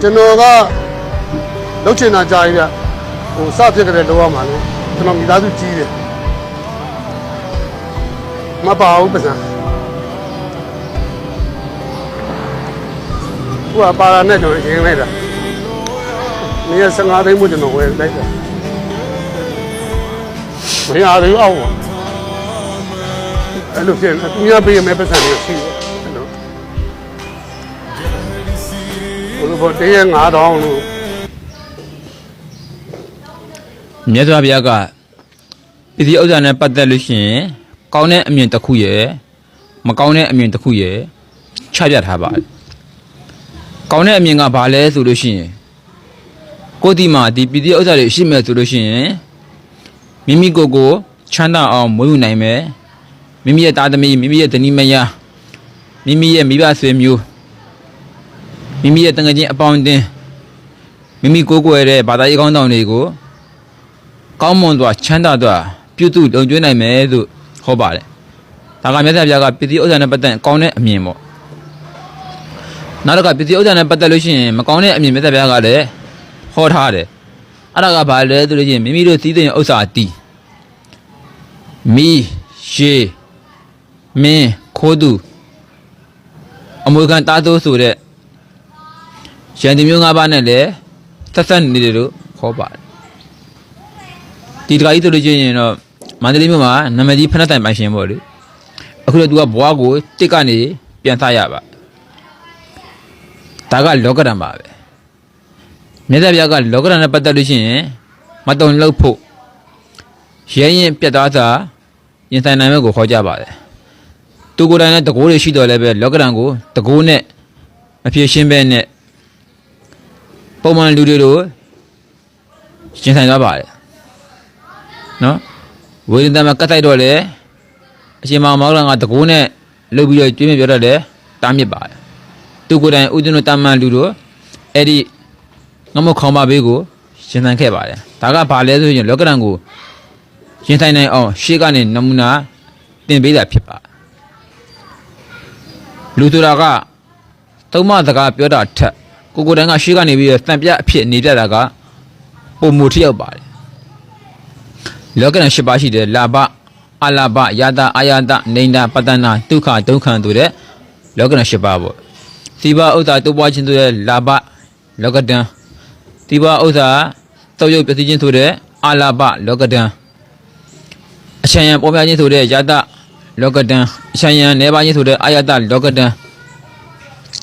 ကျွန်တော်ကလုပ်ချင်တာကြားရပြဟိုစဖြစ်ကြတဲ့လောရမှာလေကျွန်တော်မိသားစုကြီးတယ်မပါဘူးပစံဟိုကပါလာနဲ့ကျွန်တော်ရင်းလိုက်တာနေရ15သိန်းမို့ကျွန်တော်ဝယ်လိုက်တာမရသေးဘူးအောင်ပါအဲ့လိုဖြစ်နေသူများပေးရမယ့်ပတ်စံတွေရှိတယ် ပေါ်တင်းရ9000လို့မြတ်စွာဘုရားကပစ္စည်းဥစ္စာနဲ့ပတ်သက်လို့ရှိရင်ကောင်းတဲ့အမြင်တစ်ခုရယ်မကောင်းတဲ့အမြင်တစ်ခုရယ်ချပြထားပါတယ်ကောင်းတဲ့အမြင်ကဘာလဲဆိုလို့ရှိရင်ကိုယ်ဒီမှာဒီပစ္စည်းဥစ္စာတွေရှိမဲ့ဆိုလို့ရှိရင်မိမိကိုယ်ကိုချမ်းသာအောင်မွေးယူနိုင်မယ်မိမိရဲ့သားသမီးမိမိရဲ့ဇနီးမယားမိမိရဲ့မိဘဆွေမျိုး မိမိရဲ့တငယ်ချင်းအပေါင်းအသင်းမိမိကိုယ်ကိုယ်ရဲ့ဘာသာရေးကောင်းဆောင်တွေကိုကောင်းမွန်စွာချမ်းသာစွာပြုစုလုံကျွေးနိုင်မယ်လို့ဟောပါတယ်။ဒါကမြတ်စွာဘုရားကပစ္စည်းဥစ္စာနဲ့ပတ်သက်ကောင်းတဲ့အမြင်ပေါ့။နောက်တစ်ခါပစ္စည်းဥစ္စာနဲ့ပတ်သက်လို့ရှိရင်မကောင်းတဲ့အမြင်မြတ်စွာဘုရားကလည်းဟောထားတယ်။အဲ့ဒါကဘာလဲဆိုလို့ရှိရင်မိမိတို့စည်းစိမ်ဥစ္စာအတီးမီရှေမင်းခိုးသူအမွေခံတားသိုးဆိုတဲ့ ရန်သူမျိုး၅ပါးနဲ့လည်းသက်သက်နေတယ်လို့ခေါ်ပါတယ်ဒီတခါကြီးဆိုလို့ရှိရင်တော့မန္တလေးမြို့မှာနာမည်ကြီးဖက်နှက်တိုင်ပိုင်ရှင်ပေါ့လေအခုတော့ तू ကဘွားကိုတစ်ကနေပြန်စားရပါဒါကလောကဓာတ်ပါပဲမြတ်စွာဘုရားကလောကဓာတ်နဲ့ပတ်သက်လို့ရှိရင်မတုံလောက်ဖို့ရဲရင်ပြတ်သားစွာရင်ဆိုင်နိုင်မဲ့ကိုခေါ်ကြပါတယ်သူကိုယ်တိုင်နဲ့တကိုးတွေရှိတော်လည်းပဲလောကဓာတ်ကိုတကိုးနဲ့မဖြစ်ရှင်းပဲနဲ့ ပုံမှန်လူတွေလိုရင်ဆိုင်သွားပါတယ်နော်ဝေဒနာမှာကတ်တိုက်တော့လေအရှင်မောင်မောင်ကတကိုးနဲ့လှုပ်ပြီးတော့ကျွေးမြပြောတတ်တယ်တားမြစ်ပါတယ်သူကိုယ်တိုင်ဥဒ္ဒနတမန်လူတို့အဲ့ဒီငမခေါင်းပါဘေးကိုရှင်သန်ခဲ့ပါတယ်ဒါကဘာလဲဆိုရင်လောကရန်ကိုရှင်ဆိုင်နိုင်အောင်ရှေ့ကနေနမူနာတင်ပေးတာဖြစ်ပါလူဆိုတာကသုံးမစကားပြောတာထက် ကိုကိုယ်တိုင်ကရှေ့ကနေပြီးတော့တံပြအဖြစ်နေတတ်တာကပုံမူထရောက်ပါတယ်လောကရန်၈ပါးရှိတယ်လာဘအလာဘယာတအာယာတနေန္ဒပတ္တနာဒုက္ခဒုက္ခံတို့တဲ့လောကရန်၈ပါးပေါ့သီဘဥစ္စာတိုးပွားခြင်းတို့တဲ့လာဘလောကတံသီဘဥစ္စာတောက်ရုပ်ပစ္စည်းခြင်းဆိုတဲ့အာလာဘလောကတံအချမ်းရံပေါ်များခြင်းဆိုတဲ့ယာတလောကတံအချမ်းရံနေပါခြင်းဆိုတဲ့အာယာတလောကတံ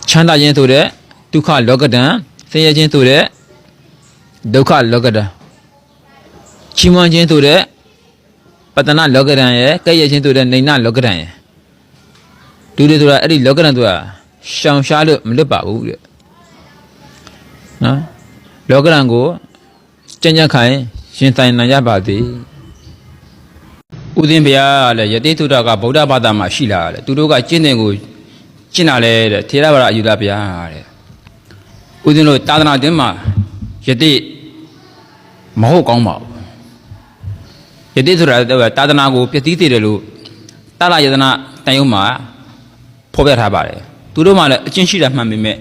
ချမ်းသာခြင်းဆိုတဲ့ ဒုက္ခလောကတံဆင်းရဲခြင်းဆိုတဲ့ဒုက္ခလောကတံချီးမွမ်းခြင်းဆိုတဲ့ပတ္တနာလောကရန်ရဲ့ကဲ့ရဲ့ခြင်းဆိုတဲ့နေနာလောကရန်ရဲ့ဒုတိယဆိုတာအဲ့ဒီလောကရန်ဆိုတာရှောင်ရှားလို့မလွတ်ပါဘူးတဲ့နော်လောကရန်ကိုကြံ့ကြံ့ခိုင်ရှင်ဆိုင်နိုင်ရပါသည်ဥဒင်းဘုရားကလည်းယတိသုဒ္ဓကဗုဒ္ဓဘာသာမှာရှိလာတယ်သူတို့ကကျင့်တဲ့ကိုကျင့်လာလဲတဲ့ထေရဝါဒအယူလာဘုရားတဲ့ ဥဒင်းတို့သာသနာ့တင်းမှာယတိမဟုတ်ကောင်းပါဘူးယတိဆိုတာတာသနာကိုပျက်စီးစေတယ်လို့တာလယတနာတန်ယုံမှာဖော်ပြထားပါတယ်သူတို့မှလည်းအချင်းရှိတာမှန်ပေမဲ့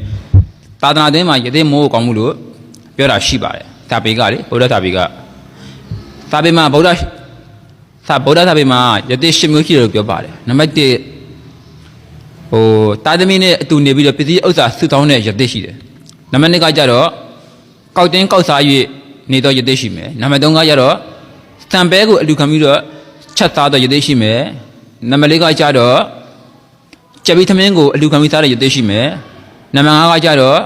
တာသနာသင်းမှာယတိမိုးကောင်းမှုလို့ပြောတာရှိပါတယ်ဒါပေကလေဗုဒ္ဓသာပေကသာပေမှာဗုဒ္ဓသာဗုဒ္ဓသာပေမှာယတိ၈မျိုးရှိတယ်လို့ပြောပါတယ်နံပါတ်1ဟိုတာသမီနဲ့အတူနေပြီးတော့ပစ္စည်းဥစ္စာစုတောင်းတဲ့ယတိရှိတယ် နံပါတ်2ကကြတော့ကောက်တင်းကောက်စား၍နေတော့ယတိရှိမယ်နံပါတ်3ကကြတော့တံပဲကိုအလူခံပြီးတော့ချက်သားတော့ရသေးရှိမယ်နံပါတ်၄ကကြတော့ကြက်ပြီးသမင်းကိုအလူခံပြီးစားတဲ့ရသေးရှိမယ်နံပါတ်၅ကကြတော့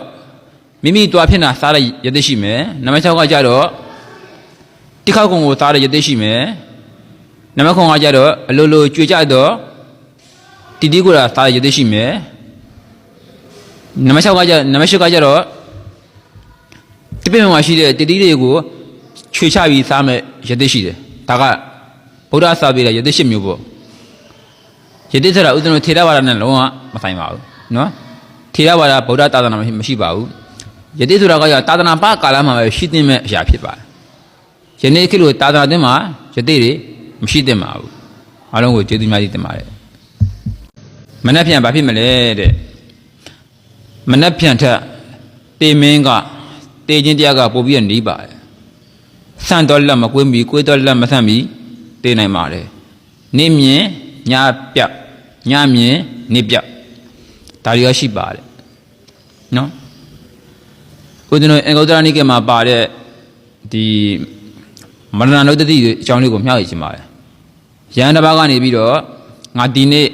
မိမိတွားဖြစ်တာစားတဲ့ရသေးရှိမယ်နံပါတ်၆ကကြတော့တိခောက်ကုံကိုစားတဲ့ရသေးရှိမယ်နံပါတ်9ကကြတော့အလိုလိုကြွေကြတော့တီတီကိုလာစားတဲ့ရသေးရှိမယ်နံပါတ်6ကကြနံပါတ်8ကကြတော့ တပိမမှာရှိတဲ့တီတီတွေကိုချွေချပြီးစားမဲ့ရသေးရှိတယ်ဒါကဗုဒ္ဓစာပေတဲ့ရသေးရှိမျိုးပေါ့ရသေးဆိုတာဥဒ္ဒနထေရဝါဒနဲ့လုံးဝမဆိုင်ပါဘူးနော်ထေရဝါဒဗုဒ္ဓသာသနာမရှိမရှိပါဘူးယတိဆိုတာကသာသနာပကာလမှာပဲရှိသင့်မဲ့အရာဖြစ်ပါတယ်ယနေ့ခေတ်လိုသာသနာတင်မှာယတိတွေမရှိသင့်ပါဘူးအားလုံးကိုကျေးဇူးများကြီးတင်ပါတယ်မနေ့ပြန်ဘာဖြစ်မလဲတဲ့မနှက်ဖြန်ထက်တေမင်းက တေချင်းတရားကပို့ပြီးတော့နီးပါတယ်ဆန့်တော်လက်မကွေးမီကွေးတော်လက်မဆန့်မီတေးနိုင်ပါတယ်နေမြင်ညာပြတ်ညာမြင်နေပြတ်ဒါတွေရရှိပါတယ်နော်ဦးဇင်းတို့အင်္ဂုတ္တရနိကေမှာပါတဲ့ဒီမရဏနုတ္တိအကြောင်းလေးကိုမျှဝေချင်ပါတယ်ရဟန်းတစ်ပါးကနေပြီးတော့ငါဒီနေ့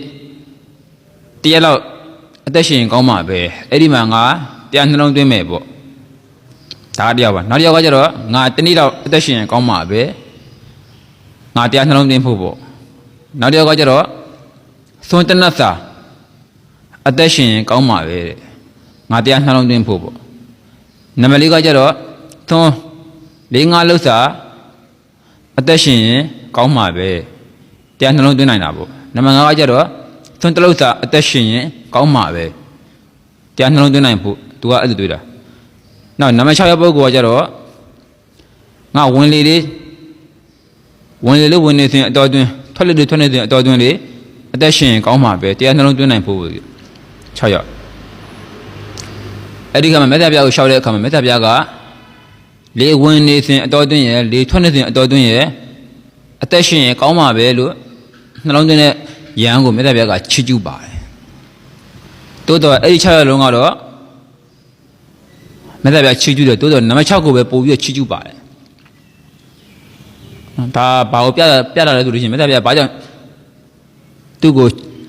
တရက်လောက်အသက်ရှင်ကောင်းမှာပဲအဲ့ဒီမှာငါတရားနှလုံးသွင်းမယ်ပေါ့ ဒါကတရားပါနောက်တစ်ယောက်ကကျတော့ငါတနေ့လောက်အသက်ရှင်ကောင်းမှာပဲငါတရားနှလုံးသွင်းဖို့ပေါ့နောက်တစ်ယောက်ကကျတော့သွန်တနတ်စာအသက်ရှင်ကောင်းမှာပဲတဲ့ငါတရားနှလုံးသွင်းဖို့ပေါ့နံပါတ်လေးကကျတော့သွန်လေးငါလှုပ်စာအသက်ရှင်ကောင်းမှာပဲတရားနှလုံးသွင်းနိုင်တာပေါ့နံပါတ်5ကကျတော့သွန်တလှုပ်စာအသက်ရှင်ရင်ကောင်းမှာပဲတရားနှလုံးသွင်းနိုင်ဖို့သူကအဲ့လိုတွေးတာ နောက်နံပါတ်6ရဲ့ပုဂ္ဂိုလ်ကကျတော့ငါဝင်လေလေးဝင်လေလို့ဝင်နေစဉ်အတော်တွင်းထွက်လေလို့ထွက်နေစဉ်အတော်တွင်းလေအသက်ရှင်ရင်ကောင်းမှာပဲတရားနှလုံးသွင်းနိုင်ဖို့6ရောက်အဲ့ဒီကမှာမေတ္တာပြားကိုရှောက်တဲ့အခါမှာမေတ္တာပြားကလေဝင်နေစဉ်အတော်တွင်းရဲ့လေထွက်နေစဉ်အတော်တွင်းရဲ့အသက်ရှင်ရင်ကောင်းမှာပဲလို့နှလုံးသွင်းတဲ့ယံကိုမေတ္တာပြားကချီးကျူးပါတယ်တိုးတော့အဲ့ဒီ6ရက်လုံးကတော့ မေတ္တာပြားချီးကျူးတယ်တိုးတော့နံပါတ်6ကိုပဲပို့ပြီးတော့ချီးကျူးပါတယ်ဒါဘာကိုပြတာပြတာလဲဆိုလို့ရှိရင်မေတ္တာပြားဘာကြောင့်သူ့ကို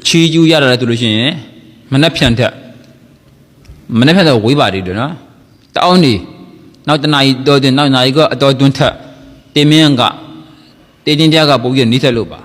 ချီးကျူးရတာလဲဆိုလို့ရှိရင်မနှက်ဖြန်ထက်မနှက်ဖြန်တော့ဝေးပါသေးတယ်နော်တောင်းနေနောက်တနာရီတော်တင်နောက်နာရီကအတော်တွန်းထက်တင်မင်းကတေတင်းတရားကပို့ပြီးတော့နှိစက်လို့ပါ